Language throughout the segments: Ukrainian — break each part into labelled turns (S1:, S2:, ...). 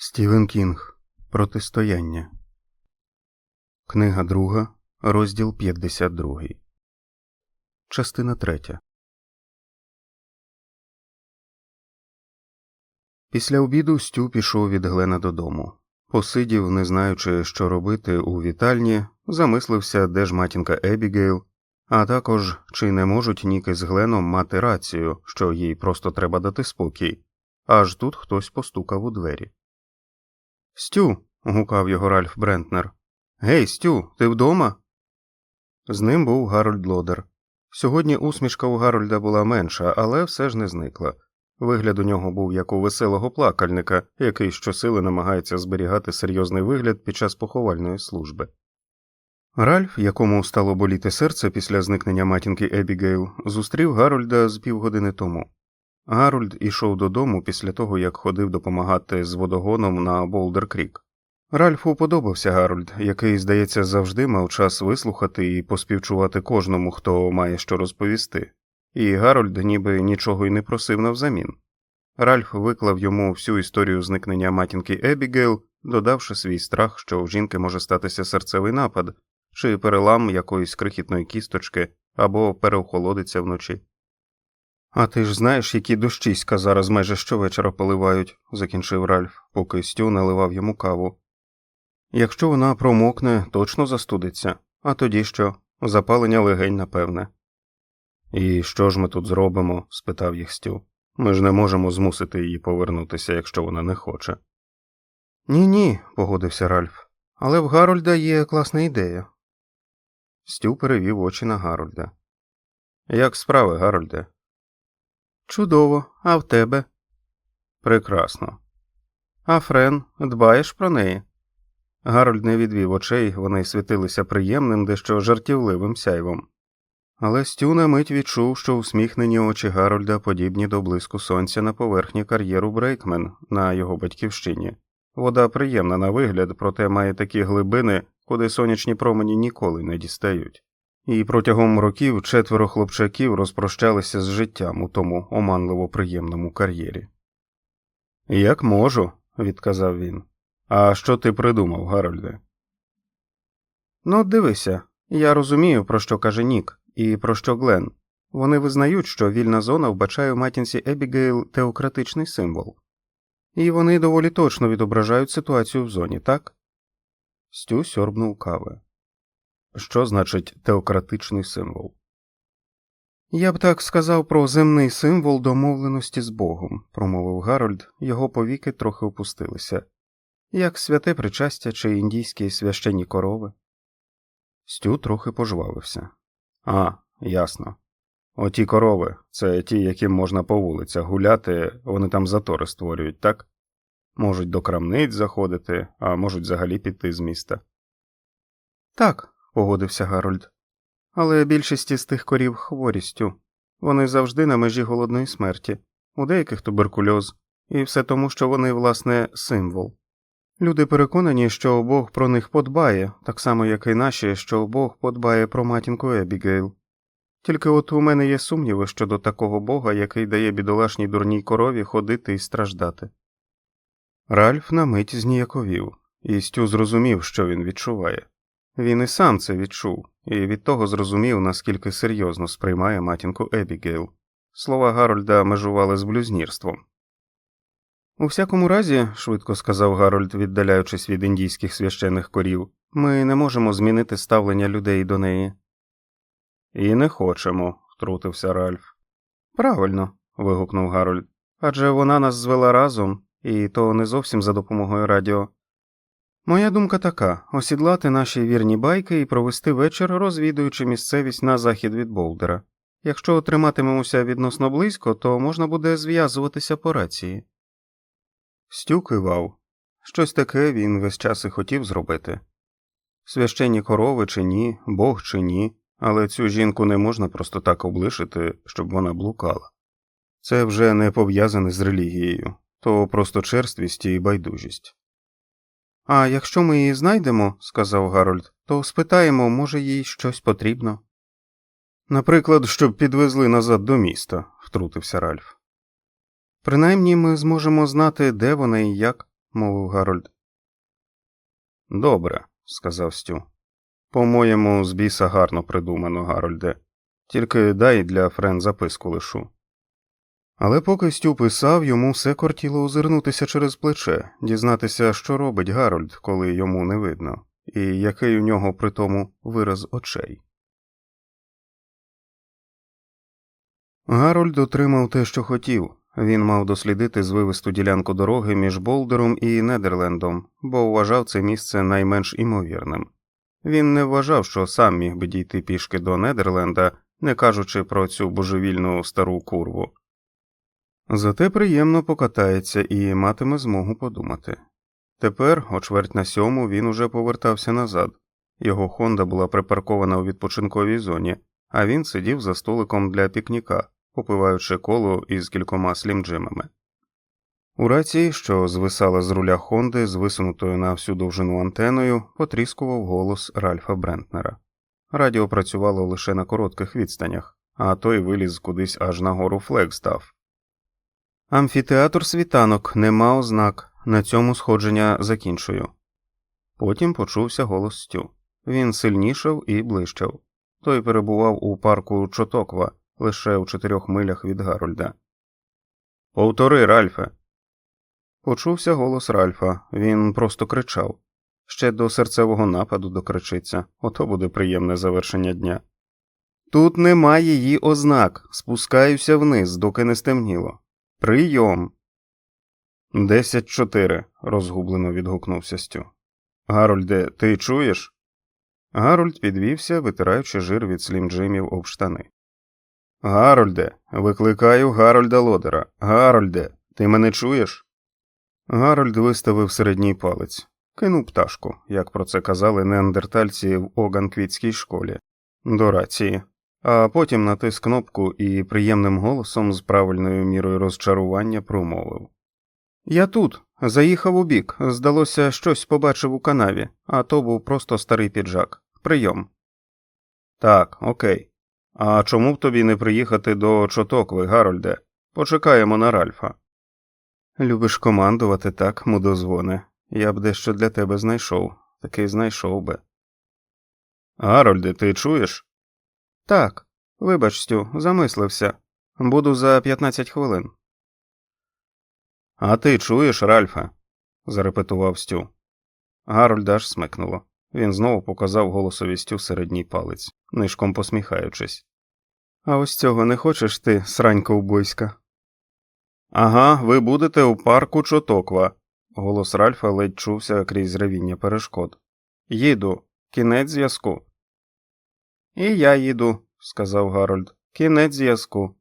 S1: Стівен Кінг Протистояння. Книга друга, розділ 52. Частина третя. Після обіду Стю пішов від Глена додому. Посидів, не знаючи, що робити у вітальні, замислився, де ж матінка Ебігейл, а також чи не можуть Ніки з Гленом мати рацію, що їй просто треба дати спокій. Аж тут хтось постукав у двері. Стю. гукав його Ральф Брентнер. Гей, Стю, ти вдома? З ним був Гарольд Лодер. Сьогодні усмішка у Гарольда була менша, але все ж не зникла. Вигляд у нього був як у веселого плакальника, який щосили намагається зберігати серйозний вигляд під час поховальної служби. Ральф, якому стало боліти серце після зникнення матінки Ебігейл, зустрів Гарольда з півгодини тому. Гарольд ішов додому після того, як ходив допомагати з водогоном на Болдер Крік. Ральфу подобався Гарольд, який, здається, завжди мав час вислухати і поспівчувати кожному, хто має що розповісти, і Гарольд ніби нічого й не просив навзамін. Ральф виклав йому всю історію зникнення матінки Ебігейл, додавши свій страх, що у жінки може статися серцевий напад, чи перелам якоїсь крихітної кісточки або переохолодиться вночі. А ти ж знаєш, які дощиська зараз майже щовечора поливають, закінчив Ральф, поки Стю наливав йому каву. Якщо вона промокне, точно застудиться, а тоді що? Запалення легень, напевне. І що ж ми тут зробимо? спитав їх Стю. Ми ж не можемо змусити її повернутися, якщо вона не хоче. Ні, ні, погодився Ральф. Але в Гарольда є класна ідея. Стю перевів очі на Гарольда. Як справи, Гарольде? Чудово, а в тебе? Прекрасно. А Френ, дбаєш про неї? Гарольд не відвів очей, вони світилися приємним, дещо жартівливим сяйвом. Але Стю на мить відчув, що усміхнені очі Гарольда подібні до блиску сонця на поверхні кар'єру Брейкмен на його батьківщині. Вода приємна на вигляд, проте має такі глибини, куди сонячні промені ніколи не дістають. І протягом років четверо хлопчаків розпрощалися з життям у тому оманливо приємному кар'єрі. Як можу, відказав він. А що ти придумав, Гарольде? Ну, дивися, я розумію, про що каже Нік, і про що Глен. Вони визнають, що вільна зона вбачає у матінці Ебігейл теократичний символ, і вони доволі точно відображають ситуацію в зоні, так? Стю сьорбнув кави. Що значить теократичний символ? Я б так сказав про земний символ домовленості з Богом, промовив Гарольд, його повіки трохи опустилися, як святе причастя чи індійські священні корови. Стю трохи пожвавився. А, ясно. Оті корови це ті, яким можна по вулицях гуляти, вони там затори створюють, так? Можуть до крамниць заходити, а можуть взагалі піти з міста. Так, погодився Гарольд. Але більшість із тих корів хворістю. Вони завжди на межі голодної смерті, у деяких туберкульоз, і все тому, що вони, власне, символ. Люди переконані, що Бог про них подбає, так само, як і наші, що Бог подбає про матінку Ебігейл. Тільки от у мене є сумніви щодо такого бога, який дає бідолашній дурній корові ходити і страждати. Ральф на мить зніяковів, і Стю зрозумів, що він відчуває. Він і сам це відчув, і від того зрозумів, наскільки серйозно сприймає матінку Ебігейл. Слова Гарольда межували з блюзнірством. У всякому разі, швидко сказав Гарольд, віддаляючись від індійських священих корів, ми не можемо змінити ставлення людей до неї. І не хочемо, втрутився Ральф. Правильно. вигукнув Гарольд. Адже вона нас звела разом, і то не зовсім за допомогою радіо. Моя думка така осідлати наші вірні байки і провести вечір, розвідуючи місцевість на захід від Болдера. Якщо триматимемося відносно близько, то можна буде зв'язуватися по рації. Стю кивав. Щось таке він весь час і хотів зробити. Священні корови чи ні, Бог чи ні, але цю жінку не можна просто так облишити, щоб вона блукала. Це вже не пов'язане з релігією, то просто черствість і байдужість. А якщо ми її знайдемо, сказав Гарольд, то спитаємо, може, їй щось потрібно. Наприклад, щоб підвезли назад до міста, втрутився Ральф. Принаймні ми зможемо знати, де вона і як, мовив Гарольд. Добре, сказав Стю. По-моєму, з біса гарно придумано, Гарольде. Тільки дай для Френ записку лишу. Але поки Стю писав, йому все кортіло озирнутися через плече, дізнатися, що робить Гарольд, коли йому не видно, і який у нього при тому вираз очей. Гарольд отримав те, що хотів. Він мав дослідити звивисту ділянку дороги між Болдером і Недерлендом, бо вважав це місце найменш імовірним. Він не вважав, що сам міг би дійти пішки до Недерленда, не кажучи про цю божевільну стару курву. Зате приємно покатається і матиме змогу подумати. Тепер, о чверть на сьому, він уже повертався назад. Його Хонда була припаркована у відпочинковій зоні, а він сидів за столиком для пікніка, попиваючи коло із кількома слімджимами. У рації, що звисала з руля Хонди з висунутою на всю довжину антеною, потріскував голос Ральфа Брентнера. Радіо працювало лише на коротких відстанях, а той виліз кудись аж на гору Флегстав. Амфітеатр світанок нема ознак, на цьому сходження закінчую. Потім почувся голос Стю. Він сильнішав і ближчав. Той перебував у парку Чотоква лише у чотирьох милях від Гарольда. Повтори, Ральфе. Почувся голос Ральфа. Він просто кричав. Ще до серцевого нападу докричиться, ото буде приємне завершення дня. Тут немає її ознак. Спускаюся вниз, доки не стемніло. Прийом. Десять чотири. розгублено відгукнувся Стю. Гарольде, ти чуєш? Гарольд підвівся, витираючи жир від слімджимів об штани. Гарольде, викликаю Гарольда Лодера. Гарольде, ти мене чуєш? Гарольд виставив середній палець, кинув пташку, як про це казали неандертальці в Оганквітській школі, до рації, а потім натис кнопку і приємним голосом з правильною мірою розчарування промовив Я тут, заїхав у бік, здалося, щось побачив у канаві, а то був просто старий піджак. Прийом. Так, окей. А чому б тобі не приїхати до Чотокви, Гарольде? Почекаємо на Ральфа. Любиш командувати так, мудозвоне. Я б дещо для тебе знайшов, таки знайшов би. Гарольде, ти чуєш? Так, вибач, Стю, замислився. Буду за 15 хвилин. А ти чуєш, Ральфе? зарепетував Стю. Гарольда аж смикнуло. Він знову показав голосові Стю середній палець, нишком посміхаючись. А ось цього не хочеш ти, срань ковбойська? Ага, ви будете у парку Чотоква. Голос Ральфа ледь чувся крізь ревіння перешкод. Їду, кінець зв'язку. І я їду, сказав Гарольд. Кінець зв'язку.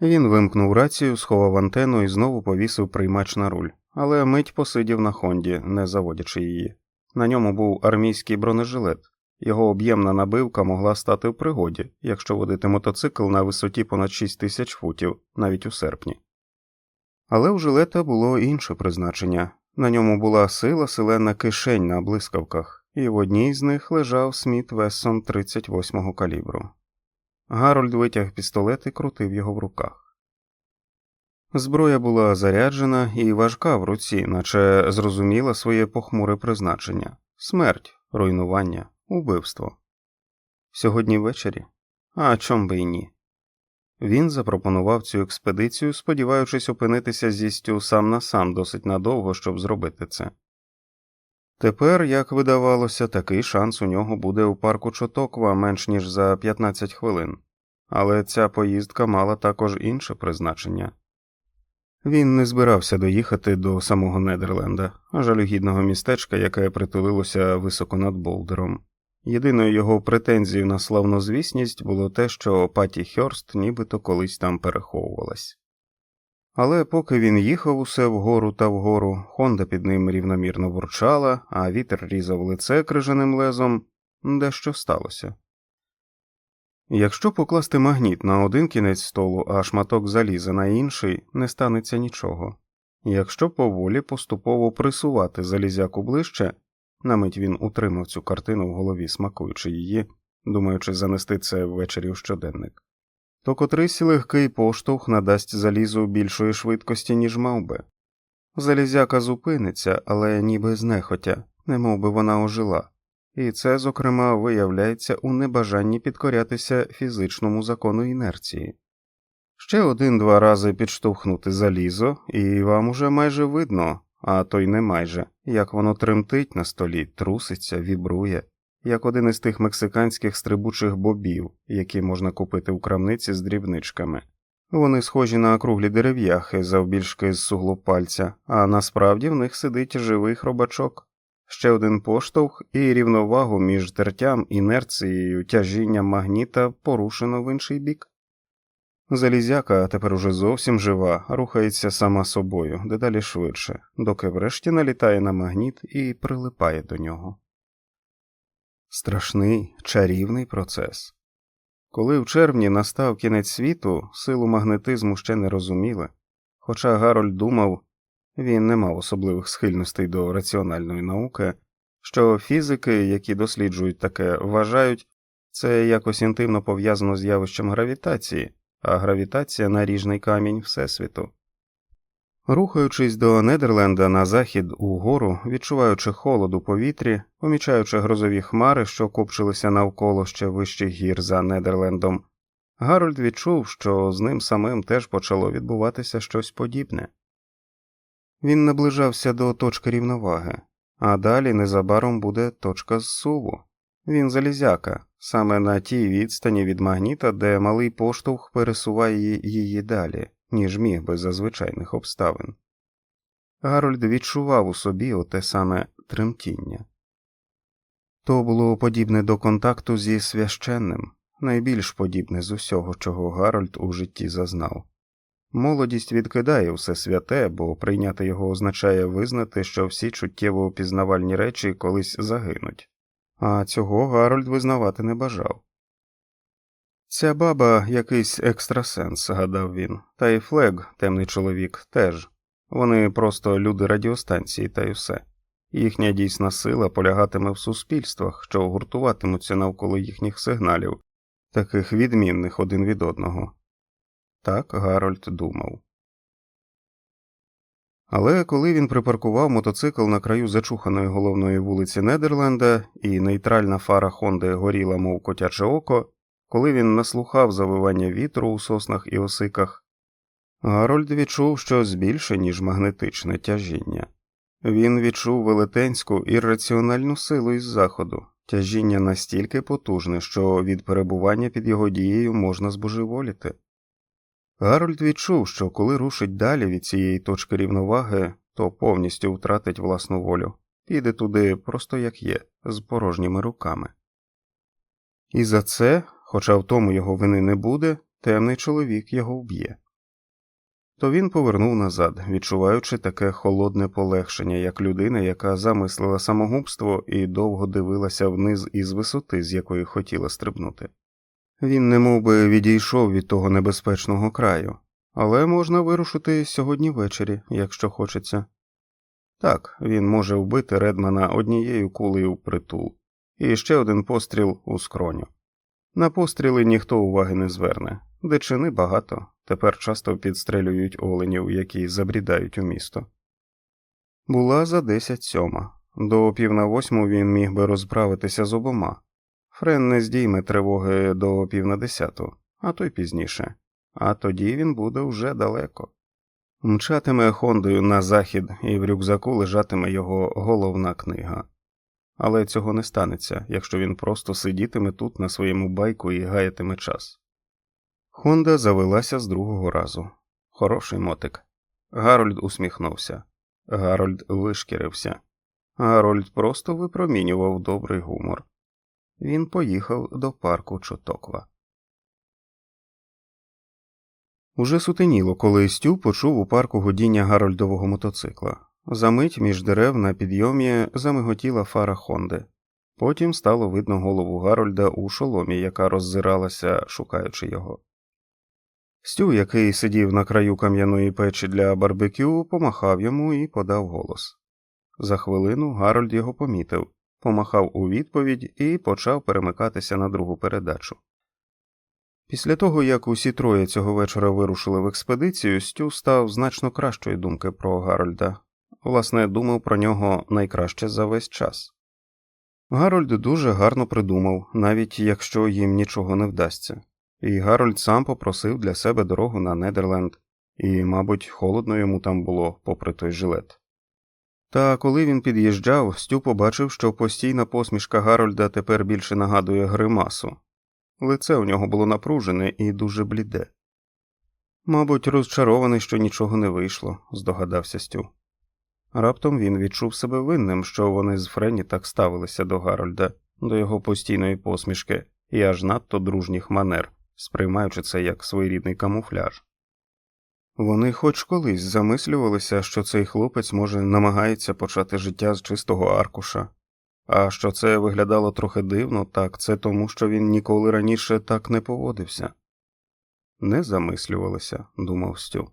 S1: Він вимкнув рацію, сховав антенну і знову повісив приймач на руль, але мить посидів на Хонді, не заводячи її. На ньому був армійський бронежилет. Його об'ємна набивка могла стати в пригоді, якщо водити мотоцикл на висоті понад 6 тисяч футів, навіть у серпні. Але у жилета було інше призначення на ньому була сила селена кишень на блискавках, і в одній з них лежав Сміт Вессон 38-го калібру. Гарольд витяг пістолет і крутив його в руках. Зброя була заряджена і важка в руці, наче зрозуміла своє похмуре призначення смерть, руйнування, убивство. Сьогодні ввечері? А чом би і ні? Він запропонував цю експедицію, сподіваючись опинитися зі Стю сам на сам досить надовго, щоб зробити це. Тепер, як видавалося, такий шанс у нього буде у парку Чотоква менш ніж за 15 хвилин, але ця поїздка мала також інше призначення. Він не збирався доїхати до самого Недерленда, жалюгідного містечка, яке притулилося високо над Болдером. Єдиною його претензією на славнозвісність було те, що Паті Хьорст нібито колись там переховувалась. Але поки він їхав усе вгору та вгору, Хонда під ним рівномірно бурчала, а вітер різав лице крижаним лезом, дещо сталося. Якщо покласти магніт на один кінець столу, а шматок заліза на інший, не станеться нічого. Якщо поволі поступово присувати залізяку ближче, на мить він утримав цю картину в голові, смакуючи її, думаючи занести це ввечері в щоденник, то котрийсь легкий поштовх надасть залізу більшої швидкості, ніж мав би. Залізяка зупиниться, але ніби знехотя, немов би вона ожила, і це, зокрема, виявляється у небажанні підкорятися фізичному закону інерції. Ще один-два рази підштовхнути залізо, і вам уже майже видно, а то й не майже, як воно тремтить на столі, труситься, вібрує, як один із тих мексиканських стрибучих бобів, які можна купити у крамниці з дрібничками. Вони схожі на округлі дерев'яхи завбільшки з суглоб пальця, а насправді в них сидить живий хробачок. Ще один поштовх і рівновагу між тертям, інерцією, тяжінням магніта порушено в інший бік. Залізяка тепер уже зовсім жива, рухається сама собою, дедалі швидше, доки врешті налітає на магніт і прилипає до нього. Страшний чарівний процес. Коли в червні настав кінець світу, силу магнетизму ще не розуміли, хоча Гарольд думав, він не мав особливих схильностей до раціональної науки, що фізики, які досліджують таке, вважають це якось інтимно пов'язано з явищем гравітації, а гравітація наріжний камінь Всесвіту. Рухаючись до Недерленда на захід угору, відчуваючи холод у повітрі, помічаючи грозові хмари, що купчилися навколо ще вищих гір за Недерлендом, Гарольд відчув, що з ним самим теж почало відбуватися щось подібне. Він наближався до точки рівноваги, а далі незабаром буде точка зсуву. Він залізяка, саме на тій відстані від магніта, де малий поштовх пересуває її далі, ніж міг би за звичайних обставин. Гарольд відчував у собі оте саме тремтіння. То було подібне до контакту зі священним, найбільш подібне з усього, чого Гарольд у житті зазнав. Молодість відкидає все святе, бо прийняти його означає визнати, що всі чуттєво опізнавальні речі колись загинуть, а цього Гарольд визнавати не бажав. Ця баба якийсь екстрасенс, гадав він, та й Флег, темний чоловік, теж вони просто люди радіостанції та й все. Їхня дійсна сила полягатиме в суспільствах, що гуртуватимуться навколо їхніх сигналів, таких відмінних один від одного. Так Гарольд думав. Але коли він припаркував мотоцикл на краю зачуханої головної вулиці Недерленда, і нейтральна фара Хонди горіла, мов котяче око, коли він наслухав завивання вітру у соснах і осиках, Гарольд відчув щось більше, ніж магнетичне тяжіння. Він відчув велетенську ірраціональну силу із заходу, тяжіння настільки потужне, що від перебування під його дією можна збожеволіти. Гарольд відчув, що коли рушить далі від цієї точки рівноваги, то повністю втратить власну волю, піде туди просто як є, з порожніми руками. І за це, хоча в тому його вини не буде, темний чоловік його вб'є. То він повернув назад, відчуваючи таке холодне полегшення, як людина, яка замислила самогубство і довго дивилася вниз із висоти, з якої хотіла стрибнути. Він немов би відійшов від того небезпечного краю, але можна вирушити сьогодні ввечері, якщо хочеться. Так, він може вбити Редмана однією кулею в притул, і ще один постріл у скроню. На постріли ніхто уваги не зверне, дичини багато, тепер часто підстрелюють оленів, які забрідають у місто. Була за десять сьома, до пів на восьму він міг би розправитися з обома. Френ не здійме тривоги до пів на десяту, а то й пізніше, а тоді він буде вже далеко. Мчатиме Хондою на захід, і в рюкзаку лежатиме його головна книга. Але цього не станеться, якщо він просто сидітиме тут на своєму байку і гаятиме час. Хонда завелася з другого разу. Хороший мотик. Гарольд усміхнувся. Гарольд вишкірився. Гарольд просто випромінював добрий гумор. Він поїхав до парку Чотоква. Уже сутеніло, коли Стю почув у парку годіння Гарольдового мотоцикла. Замить між дерев на підйомі замиготіла фара Хонди. Потім стало видно голову Гарольда у шоломі, яка роззиралася, шукаючи його. Стю, який сидів на краю кам'яної печі для барбекю, помахав йому і подав голос. За хвилину Гарольд його помітив, помахав у відповідь і почав перемикатися на другу передачу. Після того, як усі троє цього вечора вирушили в експедицію, Стю став значно кращої думки про Гарольда, власне, думав про нього найкраще за весь час. Гарольд дуже гарно придумав, навіть якщо їм нічого не вдасться, і Гарольд сам попросив для себе дорогу на Недерленд, і, мабуть, холодно йому там було, попри той жилет. Та коли він під'їжджав, Стю побачив, що постійна посмішка Гарольда тепер більше нагадує гримасу. Лице у нього було напружене і дуже бліде. Мабуть, розчарований, що нічого не вийшло, здогадався Стю. Раптом він відчув себе винним, що вони з Френі так ставилися до Гарольда, до його постійної посмішки і аж надто дружніх манер, сприймаючи це як своєрідний камуфляж. Вони хоч колись замислювалися, що цей хлопець може намагається почати життя з чистого аркуша, а що це виглядало трохи дивно, так це тому, що він ніколи раніше так не поводився. Не замислювалися, думав Стю.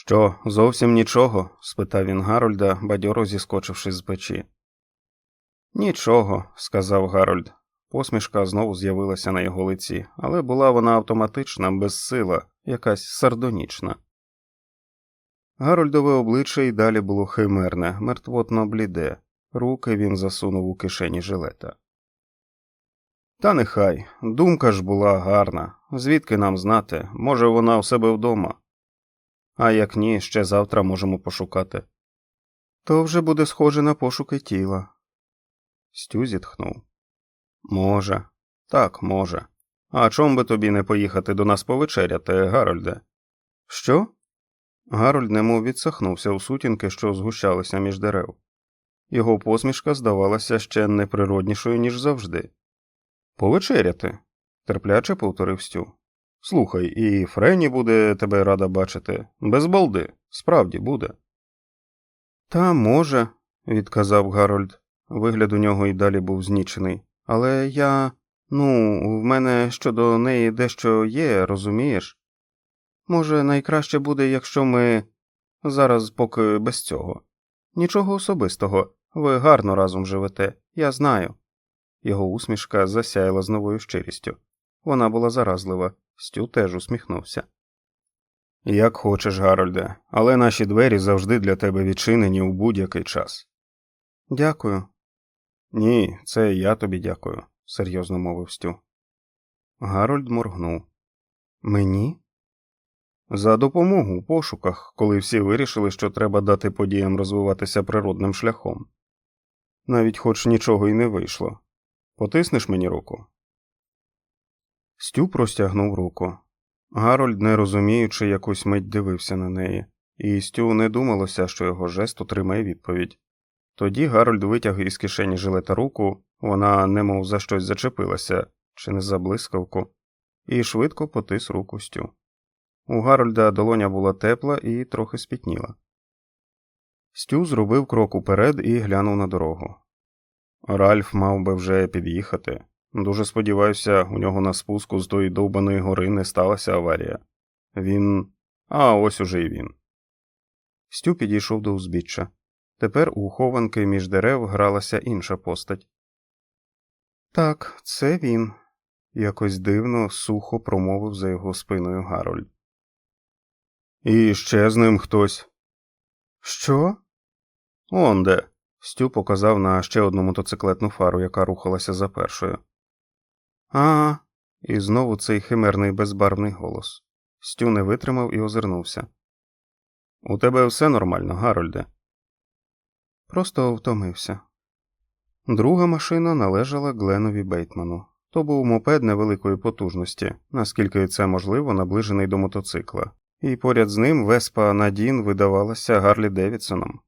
S1: Що, зовсім нічого? спитав він Гарольда, бадьоро зіскочивши з печі. Нічого, сказав Гарольд. Посмішка знову з'явилася на його лиці, але була вона автоматична, безсила, якась сардонічна. Гарольдове обличчя й далі було химерне, мертвотно бліде, руки він засунув у кишені жилета. Та нехай, думка ж була гарна, звідки нам знати, може, вона у себе вдома. А як ні, ще завтра можемо пошукати. То вже буде схоже на пошуки тіла. Стю зітхнув. Може, так, може. А чом би тобі не поїхати до нас повечеряти, Гарольде? Що? Гарольд немов відсахнувся у сутінки, що згущалися між дерев. Його посмішка здавалася ще неприроднішою, ніж завжди. Повечеряти, терпляче повторив Стю. Слухай, і Френі буде тебе рада бачити, без балди, справді буде. Та може, відказав Гарольд. Вигляд у нього й далі був знічений. Але я. Ну, в мене щодо неї дещо є, розумієш? Може, найкраще буде, якщо ми зараз поки без цього. Нічого особистого, ви гарно разом живете, я знаю. Його усмішка засяяла з новою щирістю. Вона була заразлива, Стю теж усміхнувся. Як хочеш, Гарольде, але наші двері завжди для тебе відчинені у будь-який час. Дякую. Ні, це я тобі дякую, серйозно мовив Стю. Гарольд моргнув. Мені? За допомогу у пошуках, коли всі вирішили, що треба дати подіям розвиватися природним шляхом. Навіть хоч нічого й не вийшло. Потиснеш мені руку? Стю простягнув руку. Гарольд, не розуміючи, якусь мить дивився на неї, і Стю не думалося, що його жест отримає відповідь. Тоді Гарольд витяг із кишені жилета руку, вона немов за щось зачепилася, чи не за блискавку, і швидко потис руку Стю. У Гарольда долоня була тепла і трохи спітніла. Стю зробив крок уперед і глянув на дорогу. Ральф мав би вже під'їхати. Дуже сподіваюся, у нього на спуску з тої довбаної гори не сталася аварія. Він. А ось уже й він. Стю підійшов до узбіччя. Тепер у хованки між дерев гралася інша постать. Так, це він, якось дивно, сухо промовив за його спиною Гарольд. І ще з ним хтось. Що? Он де. Стю показав на ще одну мотоциклетну фару, яка рухалася за першою. А. І знову цей химерний безбарвний голос. Стю не витримав і озирнувся. У тебе все нормально, Гарольде. Просто втомився. Друга машина належала Гленові Бейтману. То був мопед невеликої потужності, наскільки це можливо, наближений до мотоцикла, і поряд з ним Веспа Надін видавалася Гарлі Девідсоном.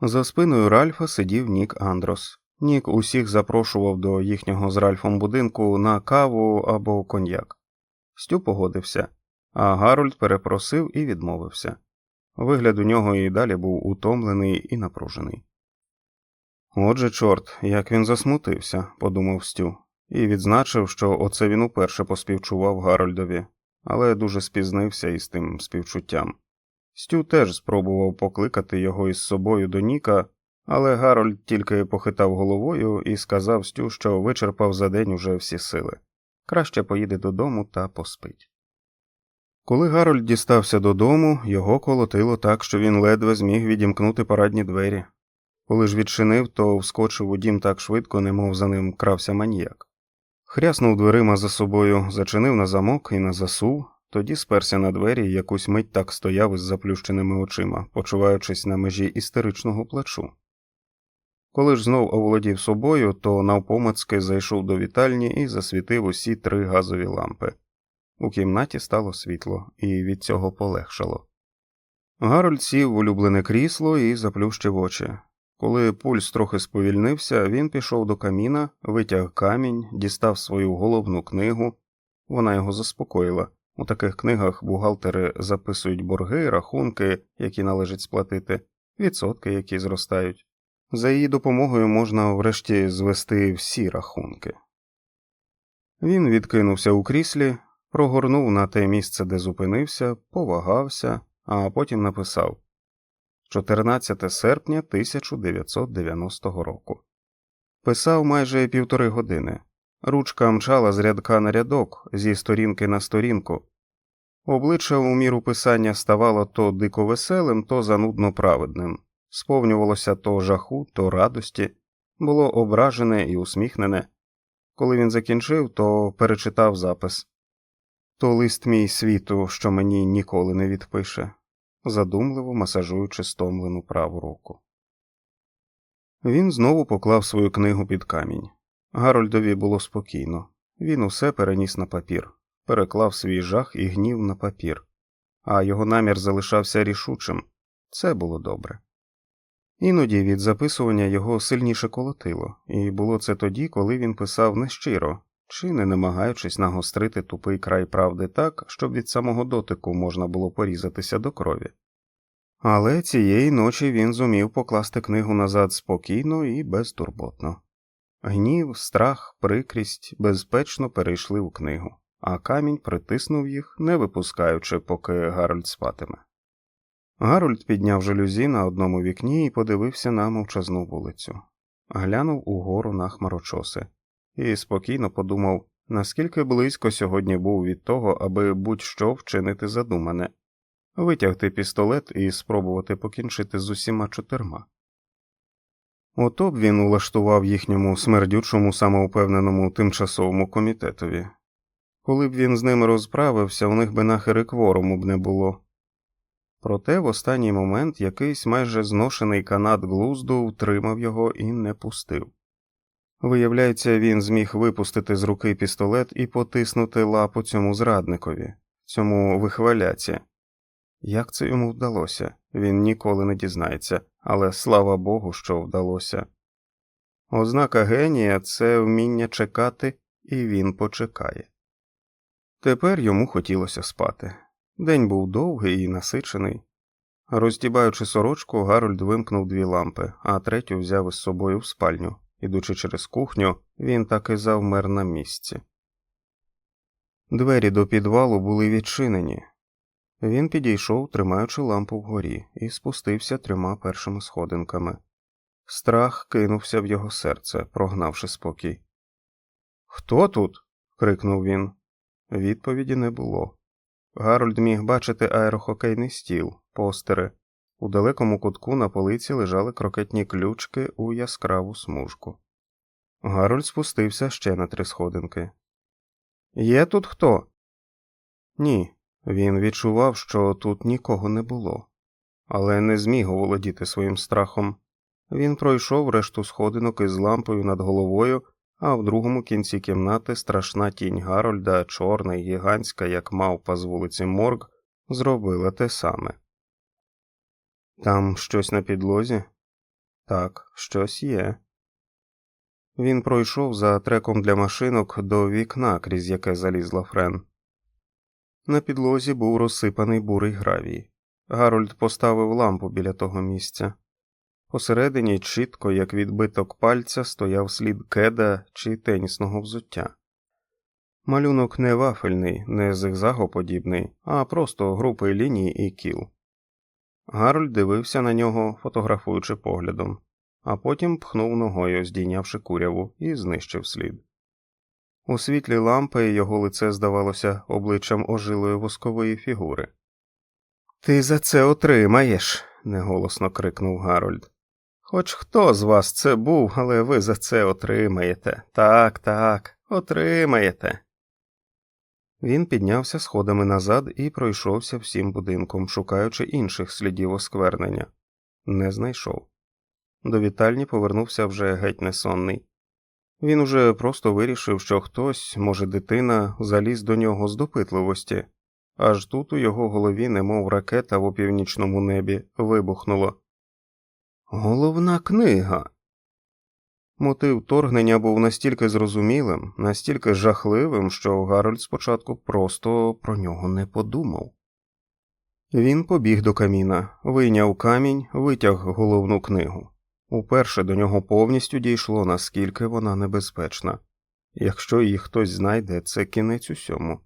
S1: За спиною Ральфа сидів Нік Андрос. Нік усіх запрошував до їхнього з Ральфом будинку на каву або коньяк. Стю погодився, а Гарольд перепросив і відмовився. Вигляд у нього і далі був утомлений і напружений. Отже, чорт, як він засмутився, подумав Стю, і відзначив, що оце він уперше поспівчував Гарольдові, але дуже спізнився із тим співчуттям. Стю теж спробував покликати його із собою до Ніка, але Гарольд тільки похитав головою і сказав Стю, що вичерпав за день уже всі сили. Краще поїде додому та поспить. Коли Гарольд дістався додому, його колотило так, що він ледве зміг відімкнути парадні двері. Коли ж відчинив, то вскочив у дім так швидко, немов за ним крався маніяк. Хряснув дверима за собою, зачинив на замок і на засув, тоді сперся на двері і якусь мить так стояв із заплющеними очима, почуваючись на межі істеричного плачу. Коли ж знов оволодів собою, то навпомацки зайшов до вітальні і засвітив усі три газові лампи. У кімнаті стало світло, і від цього полегшало. Гарольд сів в улюблене крісло і заплющив очі. Коли пульс трохи сповільнився, він пішов до каміна, витяг камінь, дістав свою головну книгу. Вона його заспокоїла. У таких книгах бухгалтери записують борги, рахунки, які належить сплатити, відсотки, які зростають. За її допомогою можна врешті звести всі рахунки. Він відкинувся у кріслі, прогорнув на те місце, де зупинився, повагався, а потім написав 14 серпня 1990 року. Писав майже півтори години. Ручка мчала з рядка на рядок, зі сторінки на сторінку. Обличчя у міру писання ставало то дико веселим, то занудно праведним, сповнювалося то жаху, то радості, було ображене і усміхнене. Коли він закінчив, то перечитав запис то лист мій світу, що мені ніколи не відпише, задумливо масажуючи стомлену праву руку. Він знову поклав свою книгу під камінь. Гарольдові було спокійно, він усе переніс на папір, переклав свій жах і гнів на папір, а його намір залишався рішучим це було добре. Іноді від записування його сильніше колотило, і було це тоді, коли він писав нещиро, чи не намагаючись нагострити тупий край правди так, щоб від самого дотику можна було порізатися до крові. Але цієї ночі він зумів покласти книгу назад спокійно і безтурботно. Гнів, страх, прикрість безпечно перейшли у книгу, а камінь притиснув їх, не випускаючи, поки Гарольд спатиме. Гарольд підняв жалюзі на одному вікні і подивився на мовчазну вулицю, глянув угору на хмарочоси і спокійно подумав, наскільки близько сьогодні був від того, аби будь-що вчинити задумане, витягти пістолет і спробувати покінчити з усіма чотирма. Ото б він улаштував їхньому смердючому самоупевненому тимчасовому комітетові. Коли б він з ними розправився, у них би нахери кворуму б не було. Проте в останній момент якийсь майже зношений канат глузду втримав його і не пустив. Виявляється, він зміг випустити з руки пістолет і потиснути лапу цьому зрадникові, цьому вихваляці. Як це йому вдалося, він ніколи не дізнається, але слава Богу, що вдалося. Ознака генія це вміння чекати, і він почекає. Тепер йому хотілося спати. День був довгий і насичений. Роздібаючи сорочку, Гарольд вимкнув дві лампи, а третю взяв із собою в спальню. Ідучи через кухню, він так і завмер на місці. Двері до підвалу були відчинені. Він підійшов, тримаючи лампу вгорі, і спустився трьома першими сходинками. Страх кинувся в його серце, прогнавши спокій. Хто тут? крикнув він. Відповіді не було. Гарольд міг бачити аерохокейний стіл, постери. У далекому кутку на полиці лежали крокетні ключки у яскраву смужку. Гарольд спустився ще на три сходинки. Є тут хто? Ні. Він відчував, що тут нікого не було, але не зміг оволодіти своїм страхом. Він пройшов решту сходинок із лампою над головою, а в другому кінці кімнати страшна тінь Гарольда, чорна й гігантська, як мавпа з вулиці Морг, зробила те саме. Там щось на підлозі? Так, щось є. Він пройшов за треком для машинок до вікна, крізь яке залізла Френ. На підлозі був розсипаний бурий гравій. Гарольд поставив лампу біля того місця. Посередині, чітко, як відбиток пальця, стояв слід кеда чи тенісного взуття. Малюнок не вафельний, не зигзагоподібний, а просто групи ліній і кіл. Гарольд дивився на нього, фотографуючи поглядом, а потім пхнув ногою, здійнявши куряву, і знищив слід. У світлі лампи його лице здавалося обличчям ожилої воскової фігури. Ти за це отримаєш, неголосно крикнув Гарольд. Хоч хто з вас це був, але ви за це отримаєте. Так, так, отримаєте. Він піднявся сходами назад і пройшовся всім будинком, шукаючи інших слідів осквернення. Не знайшов. До вітальні повернувся вже геть несонний. Він уже просто вирішив, що хтось, може, дитина, заліз до нього з допитливості, аж тут у його голові, немов ракета в опівнічному небі, вибухнуло. Головна книга. Мотив торгнення був настільки зрозумілим, настільки жахливим, що Гарольд спочатку просто про нього не подумав. Він побіг до каміна, вийняв камінь, витяг головну книгу. Уперше до нього повністю дійшло, наскільки вона небезпечна. Якщо її хтось знайде, це кінець усьому.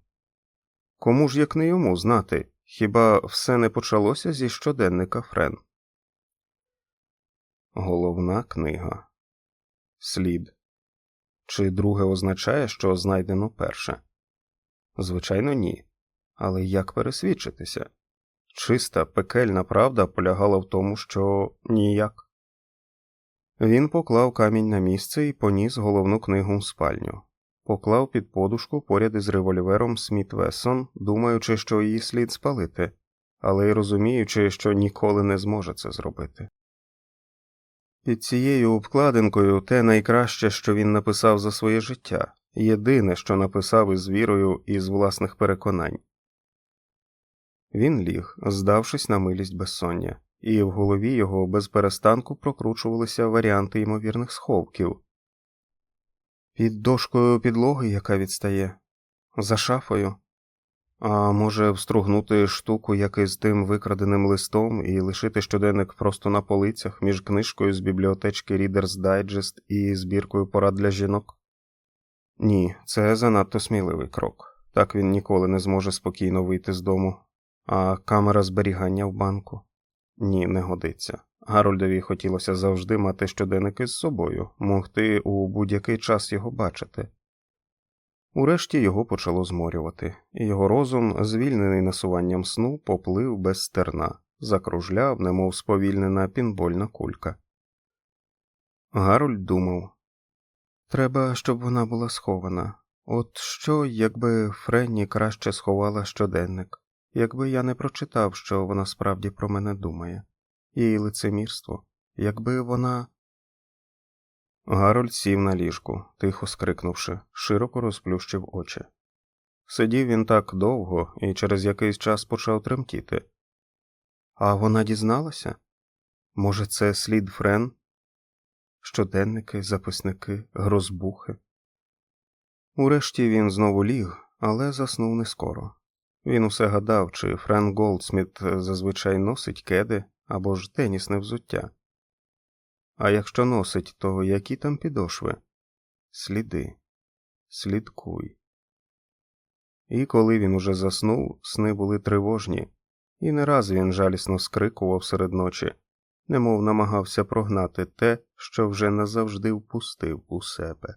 S1: Кому ж як не йому знати, хіба все не почалося зі щоденника Френ? Головна книга. Слід. Чи друге означає, що знайдено перше? Звичайно, ні. Але як пересвідчитися? Чиста пекельна правда полягала в тому, що ніяк. Він поклав камінь на місце і поніс головну книгу в спальню, поклав під подушку поряд із револьвером Сміт Вессон, думаючи, що її слід спалити, але й розуміючи, що ніколи не зможе це зробити. Під цією обкладинкою те найкраще, що він написав за своє життя, єдине, що написав із вірою і з власних переконань. Він ліг, здавшись на милість безсоння, і в голові його без перестанку прокручувалися варіанти ймовірних сховків. Під дошкою підлоги, яка відстає, за шафою, а може, встругнути штуку як із тим викраденим листом і лишити щоденник просто на полицях між книжкою з бібліотечки Reader's Digest і збіркою порад для жінок? Ні, це занадто сміливий крок. Так він ніколи не зможе спокійно вийти з дому. А камера зберігання в банку? Ні, не годиться. Гарольдові хотілося завжди мати щоденники з собою, могти у будь-який час його бачити. Урешті його почало зморювати, і його розум, звільнений насуванням сну, поплив без стерна, закружляв, немов сповільнена пінбольна кулька. Гарольд думав треба, щоб вона була схована. От що, якби Френні краще сховала щоденник, якби я не прочитав, що вона справді про мене думає, її лицемірство, якби вона. Гарольд сів на ліжку, тихо скрикнувши, широко розплющив очі. Сидів він так довго і через якийсь час почав тремтіти. А вона дізналася? Може, це слід Френ? Щоденники, записники, грозбухи. Урешті він знову ліг, але заснув не скоро. Він усе гадав, чи Френ Голдсміт зазвичай носить кеди або ж тенісне взуття. А якщо носить, то які там підошви? Сліди, слідкуй. І коли він уже заснув, сни були тривожні, і не раз він жалісно скрикував серед ночі, немов намагався прогнати те, що вже назавжди впустив у себе.